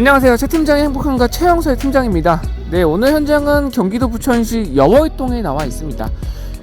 안녕하세요. 최 팀장의 행복한가 최영서의 팀장입니다. 네, 오늘 현장은 경기도 부천시 여월동에 나와 있습니다.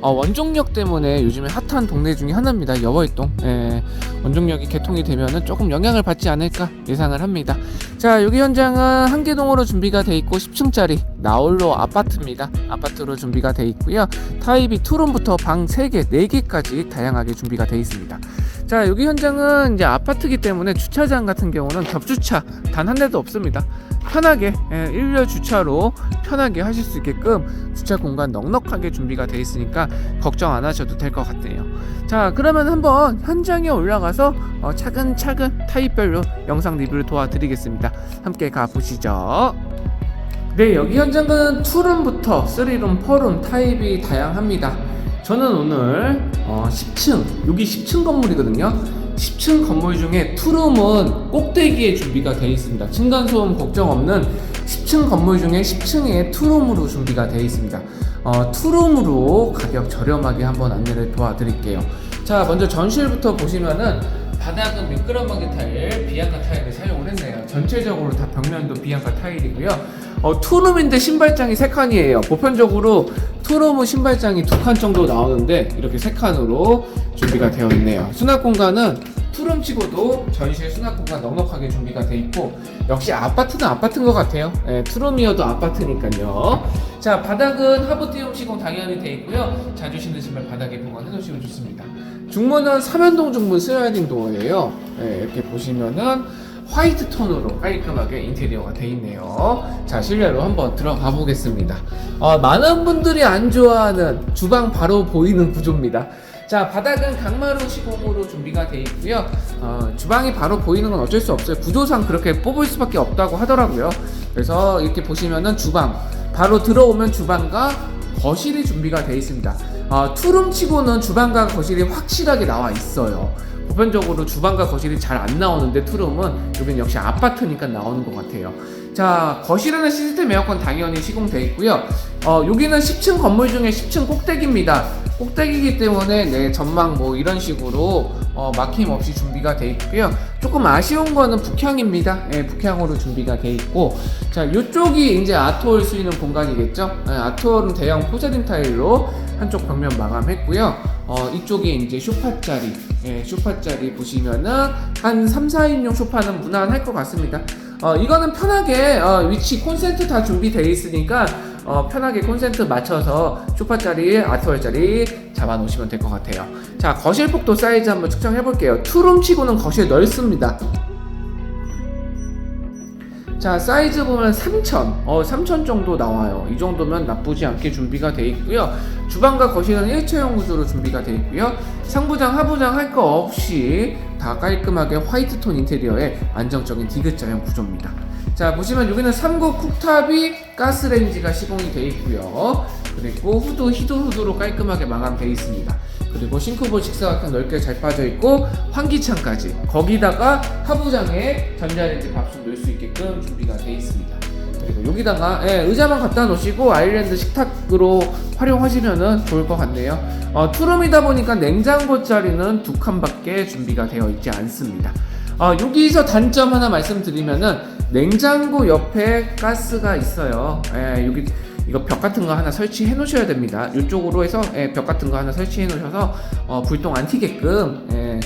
어, 원종역 때문에 요즘에 핫한 동네 중에 하나입니다. 여월동. 예, 원종역이 개통이 되면은 조금 영향을 받지 않을까 예상을 합니다. 자, 여기 현장은 한계동으로 준비가 돼 있고 10층짜리 나홀로 아파트입니다. 아파트로 준비가 돼 있고요. 타입이 투룸부터 방 3개, 4개까지 다양하게 준비가 돼 있습니다. 자, 여기 현장은 이제 아파트기 때문에 주차장 같은 경우는 겹주차 단 한 대도 없습니다. 편하게 예, 일렬 주차로 편하게 하실 수 있게끔 주차 공간 넉넉하게 준비가 돼 있으니까 걱정 안 하셔도 될 것 같네요. 자, 그러면 한번 현장에 올라가서 어, 차근차근 타입별로 영상 리뷰를 도와드리겠습니다. 함께 가보시죠. 네, 여기 현장은 2룸부터 3룸, 4룸 타입이 다양합니다. 저는 오늘 어, 10층, 여기 10층 건물이거든요. 10층 건물 중에 투룸은 꼭대기에 준비가 되어 있습니다. 층간소음 걱정 없는 10층 건물 중에 10층에 투룸으로 준비가 되어 있습니다. 어, 투룸으로 가격 저렴하게 한번 안내를 도와드릴게요. 자, 먼저 전실부터 보시면은 바닥은 미끄럼방지 타일, 비앙카 타일을 사용을 했네요. 전체적으로 다 벽면도 비앙카 타일이고요. 어, 투룸인데 신발장이 3칸이에요. 보편적으로 투룸은 신발장이 두칸 정도 나오는데 이렇게 세 칸으로 준비가 되어 있네요. 수납 공간은 투룸 치고도 전실 수납 공간 넉넉하게 준비가 되어 있고 역시 아파트는 아파트인 것 같아요. 예, 투룸이어도 아파트니까요. 자 바닥은 하부띄움 시공 당연히 되어 있고요. 자주 신는 신발 바닥에 보관해 놓으시면 좋습니다. 중문은 삼연동 중문 슬라이딩 도어예요. 예, 이렇게 보시면은 화이트 톤으로 깔끔하게 인테리어가 되어 있네요. 자, 실내로 한번 들어가 보겠습니다. 어, 많은 분들이 안 좋아하는 주방 바로 보이는 구조입니다. 자, 바닥은 강마루 시공으로 준비가 되어 있고요. 어, 주방이 바로 보이는 건 어쩔 수 없어요. 구조상 그렇게 뽑을 수밖에 없다고 하더라고요. 그래서 이렇게 보시면은 주방 바로 들어오면 주방과 거실이 준비가 되어 있습니다. 어, 투룸치고는 주방과 거실이 확실하게 나와 있어요. 보편적으로 주방과 거실이 잘 안 나오는데 투룸은 여기는 역시 아파트니까 나오는 것 같아요. 자, 거실에는 시스템 에어컨 당연히 시공되어 있고요. 어, 여기는 10층 건물 중에 10층 꼭대기입니다. 꼭대기이기 때문에 네, 전망 뭐 이런 식으로 어, 막힘 없이 준비가 되어 있고요. 조금 아쉬운 거는 북향입니다. 예, 북향으로 준비가 되어 있고, 자, 이쪽이 이제 아트홀 쓰이는 공간이겠죠. 예, 아트홀은 대형 포자린 타일로 한쪽 벽면 마감했고요. 어, 이쪽에 이제 쇼파짜리, 예, 쇼파짜리 보시면은 한 3, 4인용 쇼파는 무난할 것 같습니다. 어, 이거는 편하게 어, 위치 콘센트 다 준비되어 있으니까 어, 편하게 콘센트 맞춰서 쇼파짜리, 아트월짜리 잡아 놓으시면 될 것 같아요. 자, 거실 폭도 사이즈 한번 측정해 볼게요. 투룸 치고는 거실 넓습니다. 자, 사이즈 보면 3천, 어, 3천 정도 나와요. 이 정도면 나쁘지 않게 준비가 되어 있고요. 주방과 거실은 일체형 구조로 준비가 되어 있고요. 상부장, 하부장 할 거 없이 다 깔끔하게 화이트 톤 인테리어에 안정적인 디귿자형 구조입니다. 자, 보시면 여기는 3구 쿡탑이 가스레인지가 시공이 되어 있고요. 그리고 후드, 히드 후드로 깔끔하게 마감되어 있습니다. 그리고 싱크볼 직사각형 넓게 잘 빠져 있고 환기창까지 거기다가 하부장에 전자레인지 밥솥 넣을 수 있게끔 준비가 되어 있습니다. 그리고 여기다가 예, 의자만 갖다 놓으시고 아일랜드 식탁으로 활용하시면은 좋을 것 같네요. 어, 투룸이다 보니까 냉장고 자리는 두 칸밖에 준비가 되어 있지 않습니다. 어, 여기서 단점 하나 말씀드리면은 냉장고 옆에 가스가 있어요. 예, 여기 이거 벽 같은 거 하나 설치해 놓으셔야 됩니다. 이쪽으로 해서 예, 벽 같은 거 하나 설치해 놓으셔서 어, 불똥 안 튀게끔 예,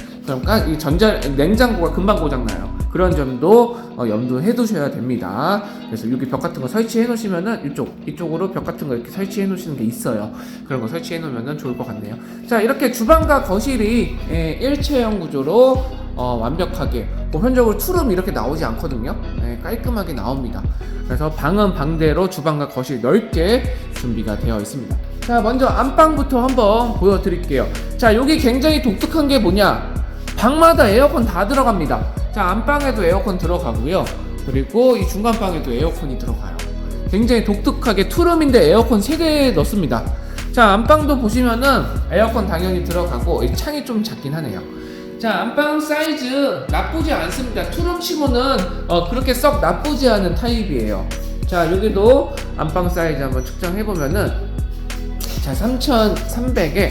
가, 이 전자 냉장고가 금방 고장 나요. 그런 점도 어, 염두해 두셔야 됩니다. 그래서 여기 벽 같은 거 설치해 놓으시면은 이쪽 이쪽으로 벽 같은 거 이렇게 설치해 놓으시는 게 있어요. 그런 거 설치해 놓으면은 좋을 것 같네요. 자 이렇게 주방과 거실이 예, 일체형 구조로 어, 완벽하게 보편적으로 투룸 이렇게 나오지 않거든요. 예, 깔끔하게 나옵니다. 그래서 방은 방대로 주방과 거실 넓게 준비가 되어 있습니다. 자, 먼저 안방부터 한번 보여드릴게요. 자, 여기 굉장히 독특한 게 뭐냐? 방마다 에어컨 다 들어갑니다. 자, 안방에도 에어컨 들어가고요. 그리고 이 중간방에도 에어컨이 들어가요. 굉장히 독특하게 투룸인데 에어컨 3개 넣습니다. 자, 안방도 보시면은 에어컨 당연히 들어가고 이 창이 좀 작긴 하네요. 자, 안방 사이즈 나쁘지 않습니다. 투룸 치고는 어, 그렇게 썩 나쁘지 않은 타입이에요. 자, 여기도 안방 사이즈 한번 측정해 보면은 자, 3,300에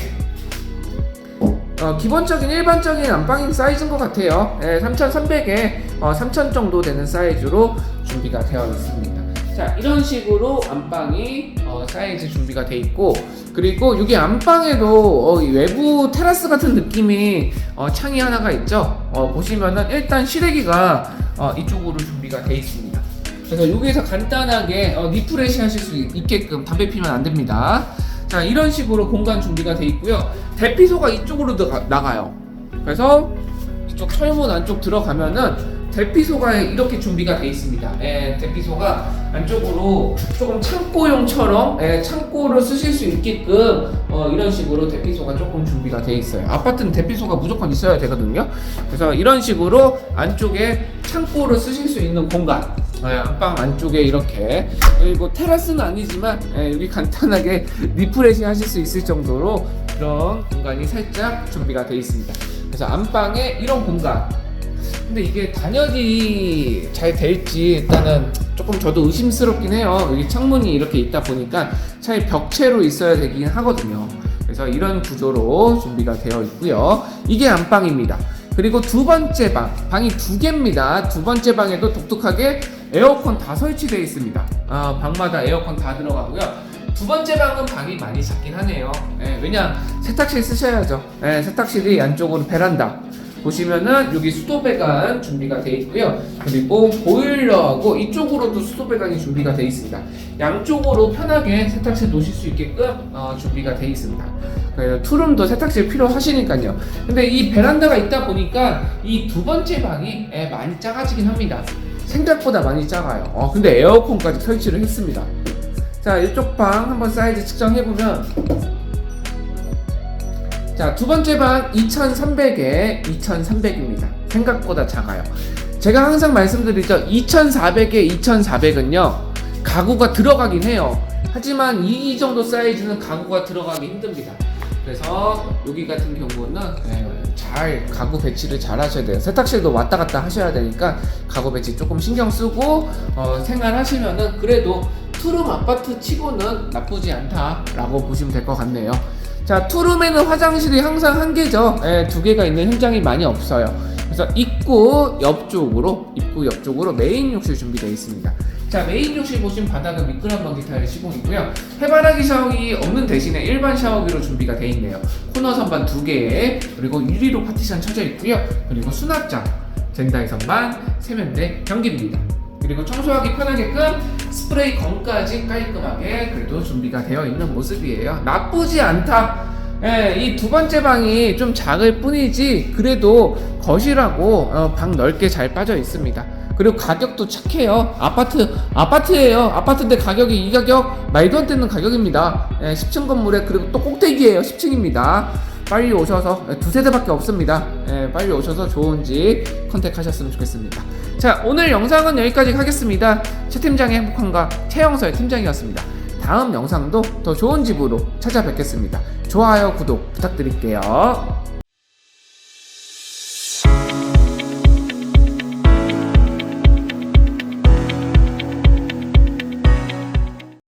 어, 기본적인 일반적인 안방인 사이즈인 것 같아요. 예, 3,300에 어, 3,000 정도 되는 사이즈로 준비가 되어 있습니다. 자, 이런 식으로 안방이 어, 사이즈 준비가 돼 있고 그리고 여기 안방에도 어, 이 외부 테라스 같은 느낌이 어, 창이 하나가 있죠. 어, 보시면은 일단 실외기가 어, 이쪽으로 준비가 돼 있습니다. 그래서 여기에서 간단하게 어, 리프레시 하실 수 있게끔 담배 피면 안 됩니다. 자, 이런 식으로 공간 준비가 돼 있고요. 대피소가 이쪽으로 나가, 나가요. 그래서 이쪽 철문 안쪽 들어가면은 대피소가 이렇게 준비가 돼 있습니다. 예, 대피소가 안쪽으로 조금 창고용처럼 예, 창고를 쓰실 수 있게끔 어, 이런 식으로 대피소가 조금 준비가 돼 있어요. 아파트는 대피소가 무조건 있어야 되거든요. 그래서 이런 식으로 안쪽에 창고를 쓰실 수 있는 공간. 예, 안방 안쪽에 이렇게 그리고 테라스는 아니지만 예, 여기 간단하게 리프레시 하실 수 있을 정도로 그런 공간이 살짝 준비가 되어 있습니다. 그래서 안방에 이런 공간 근데 이게 단열이 잘 될지 일단은 조금 저도 의심스럽긴 해요. 여기 창문이 이렇게 있다 보니까 차라리 벽체로 있어야 되긴 하거든요. 그래서 이런 구조로 준비가 되어 있고요. 이게 안방입니다. 그리고 두 번째 방, 방이 두 개입니다. 두 번째 방에도 독특하게 에어컨 다 설치되어 있습니다. 아, 방마다 에어컨 다 들어가고요. 두 번째 방은 방이 많이 작긴 하네요. 예, 왜냐 세탁실 쓰셔야죠. 예, 세탁실이 안쪽으로 베란다. 보시면은 여기 수도 배관 준비가 되어 있고요. 그리고 보일러하고 이쪽으로도 수도 배관이 준비가 되어 있습니다. 양쪽으로 편하게 세탁실 놓으실 수 있게끔 어, 준비가 되어 있습니다. 그래서 투룸도 세탁실 필요하시니까요. 근데 이 베란다가 있다 보니까 이 두 번째 방이 예, 많이 작아지긴 합니다. 생각보다 많이 작아요. 어, 근데 에어컨까지 설치를 했습니다. 자, 이쪽 방 한번 사이즈 측정해보면 자, 두 번째 방 2300에 2300입니다. 생각보다 작아요. 제가 항상 말씀드리죠. 2400에 2400은요, 가구가 들어가긴 해요. 하지만 이 정도 사이즈는 가구가 들어가기 힘듭니다. 그래서 여기 같은 경우는 예, 잘 가구 배치를 잘 하셔야 돼요. 세탁실도 왔다 갔다 하셔야 되니까 가구 배치 조금 신경 쓰고 어, 생활하시면은 그래도 투룸 아파트 치고는 나쁘지 않다라고 보시면 될 것 같네요. 자, 투룸에는 화장실이 항상 한 개죠. 예, 두 개가 있는 현장이 많이 없어요. 그래서 입구 옆쪽으로, 입구 옆쪽으로 메인 욕실 준비되어 있습니다. 자, 메인 욕실 보시면 바닥은 미끄럼 방지 타일 시공이고요. 해바라기 샤워기 없는 대신에 일반 샤워기로 준비가 되어 있네요. 코너 선반 두 개에 그리고 유리로 파티션 쳐져 있고요. 그리고 수납장, 젠다이 선반, 세면대, 변기입니다. 그리고 청소하기 편하게끔 스프레이 건까지 깔끔하게 그래도 준비가 되어 있는 모습이에요. 나쁘지 않다. 예, 이 두 번째 방이 좀 작을 뿐이지 그래도 거실하고 어, 방 넓게 잘 빠져 있습니다. 그리고 가격도 착해요. 아파트 아파트예요. 아파트인데 가격이 이 가격 말도 안 되는 가격입니다. 예, 10층 건물에 그리고 또 꼭대기예요. 10층입니다. 빨리 오셔서 예, 두 세 대밖에 없습니다. 예, 빨리 오셔서 좋은 집 컨택하셨으면 좋겠습니다. 자 오늘 영상은 여기까지 하겠습니다. 최 팀장의 행복한가 최영서의 팀장이었습니다. 다음 영상도 더 좋은 집으로 찾아뵙겠습니다. 좋아요 구독 부탁드릴게요.